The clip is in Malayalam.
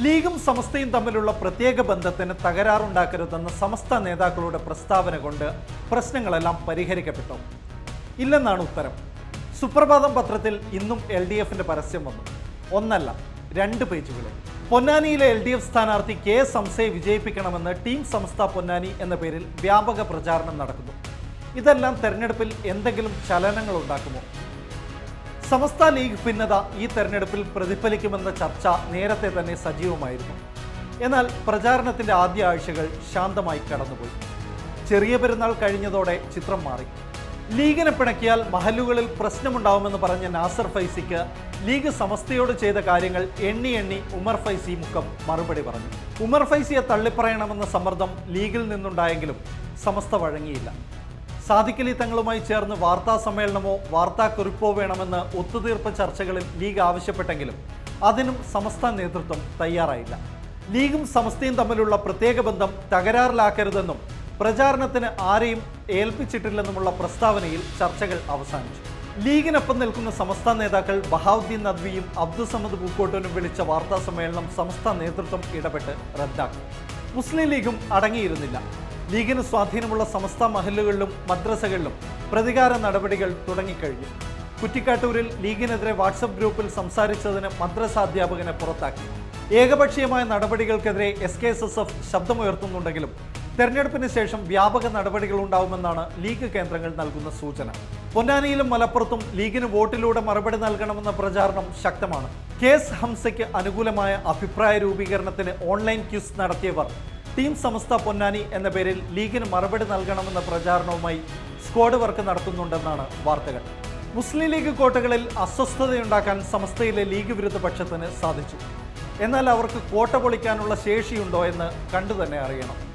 ലീഗും സമസ്തയും തമ്മിലുള്ള പ്രത്യേക ബന്ധത്തിന് തകരാറുണ്ടാക്കരുതെന്ന സമസ്ത നേതാക്കളുടെ പ്രസ്താവന കൊണ്ട് പ്രശ്നങ്ങളെല്ലാം പരിഹരിക്കപ്പെട്ടു. ഇല്ലെന്നാണ് ഉത്തരം. സുപ്രഭാതം പത്രത്തിൽ ഇന്നും എൽ ഡി എഫിന്റെ പരസ്യം വന്നു. ഒന്നല്ല രണ്ട് പേജുകളിൽ പൊന്നാനിയിലെ എൽ ഡി എഫ് സ്ഥാനാർത്ഥി കെ സംസയെ വിജയിപ്പിക്കണമെന്ന് ടീം സംസ്ഥ പൊന്നാനി എന്ന പേരിൽ വ്യാപക പ്രചാരണം നടക്കുന്നു. ഇതെല്ലാം തെരഞ്ഞെടുപ്പിൽ എന്തെങ്കിലും ചലനങ്ങൾ ഉണ്ടാക്കുമോ? സമസ്ത ലീഗ് ഭിന്നത ഈ തെരഞ്ഞെടുപ്പിൽ പ്രതിഫലിക്കുമെന്ന ചർച്ച നേരത്തെ തന്നെ സജീവമായിരുന്നു. എന്നാൽ പ്രചാരണത്തിന്റെ ആദ്യ ആഴ്ചകൾ ശാന്തമായി കടന്നുപോയി. ചെറിയ പെരുന്നാൾ കഴിഞ്ഞതോടെ ചിത്രം മാറി. ലീഗിനെ പിണക്കിയാൽ മഹലുകളിൽ പ്രശ്നമുണ്ടാവുമെന്ന് പറഞ്ഞ നാസർ ഫൈസിക്ക് ലീഗ് സമസ്തയോട് ചെയ്ത കാര്യങ്ങൾ എണ്ണി എണ്ണി ഉമർ ഫൈസി മുഖം മറുപടി പറഞ്ഞു. ഉമർ ഫൈസിയെ തള്ളിപ്പറയണമെന്ന സമ്മർദ്ദം ലീഗിൽ നിന്നുണ്ടായെങ്കിലും സമസ്ത വഴങ്ങിയില്ല. സാദിഖലി തങ്ങളുമായി ചേർന്ന് വാർത്താ സമ്മേളനമോ വാർത്താക്കുറിപ്പോ വേണമെന്ന് ഒത്തുതീർപ്പ് ചർച്ചകളിൽ ലീഗ് ആവശ്യപ്പെട്ടെങ്കിലും അതിനും സമസ്ത നേതൃത്വം തയ്യാറായില്ല. ലീഗും സമസ്തയും തമ്മിലുള്ള പ്രത്യേക ബന്ധം തകരാറിലാക്കരുതെന്നും പ്രചാരണത്തിന് ആരെയും ഏൽപ്പിച്ചിട്ടില്ലെന്നുമുള്ള പ്രസ്താവനയിൽ ചർച്ചകൾ അവസാനിച്ചു. ലീഗിനൊപ്പം നിൽക്കുന്ന സമസ്ത നേതാക്കൾ ബഹാവുദ്ദീൻ നദ്വിയും അബ്ദുസമദ് പൂക്കോട്ടനും വിളിച്ച വാർത്താ സമ്മേളനം സമസ്ത നേതൃത്വം ഇടപെട്ട് റദ്ദാക്കി. മുസ്ലിം ലീഗും അടങ്ങിയിരുന്നില്ല. ലീഗിന് സ്വാധീനമുള്ള സമസ്ത മഹല്ലുകളിലും മദ്രസകളിലും പ്രതികാര നടപടികൾ തുടങ്ങിക്കഴിഞ്ഞു. കുറ്റിക്കാട്ടൂരിൽ ലീഗിനെതിരെ വാട്സപ്പ് ഗ്രൂപ്പിൽ സംസാരിച്ചതിന് മദ്രസ അധ്യാപകനെ പുറത്താക്കി. ഏകപക്ഷീയമായ നടപടികൾക്കെതിരെ S K S S F ശബ്ദമുയർത്തുന്നുണ്ടെങ്കിലും തെരഞ്ഞെടുപ്പിന് ശേഷം വ്യാപക നടപടികൾ ഉണ്ടാവുമെന്നാണ് ലീഗ് കേന്ദ്രങ്ങൾ നൽകുന്ന സൂചന. പൊന്നാനിയിലും മലപ്പുറത്തും ലീഗിന് വോട്ടിലൂടെ മറുപടി നൽകണമെന്ന പ്രചാരണം ശക്തമാണ്. കേസ് ഹംസയ്ക്ക് അനുകൂലമായ അഭിപ്രായ രൂപീകരണത്തിന് ഓൺലൈൻ ക്യൂസ് നടത്തിയവർ ടീം സമസ്ത പൊന്നാനി എന്ന പേരിൽ ലീഗിന് മറുപടി നൽകണമെന്ന പ്രചാരണവുമായി സ്ക്വാഡ് വർക്ക് നടത്തുന്നുണ്ടെന്നാണ് വാർത്തകൾ. മുസ്ലിം ലീഗ് കോട്ടകളിൽ അസ്വസ്ഥതയുണ്ടാക്കാൻ സമസ്തയിലെ ലീഗ് വിരുദ്ധ പക്ഷത്തിന് സാധിച്ചു. എന്നാൽ അവർക്ക് കോട്ട പൊളിക്കാനുള്ള ശേഷിയുണ്ടോ എന്ന് കണ്ടുതന്നെ അറിയണം.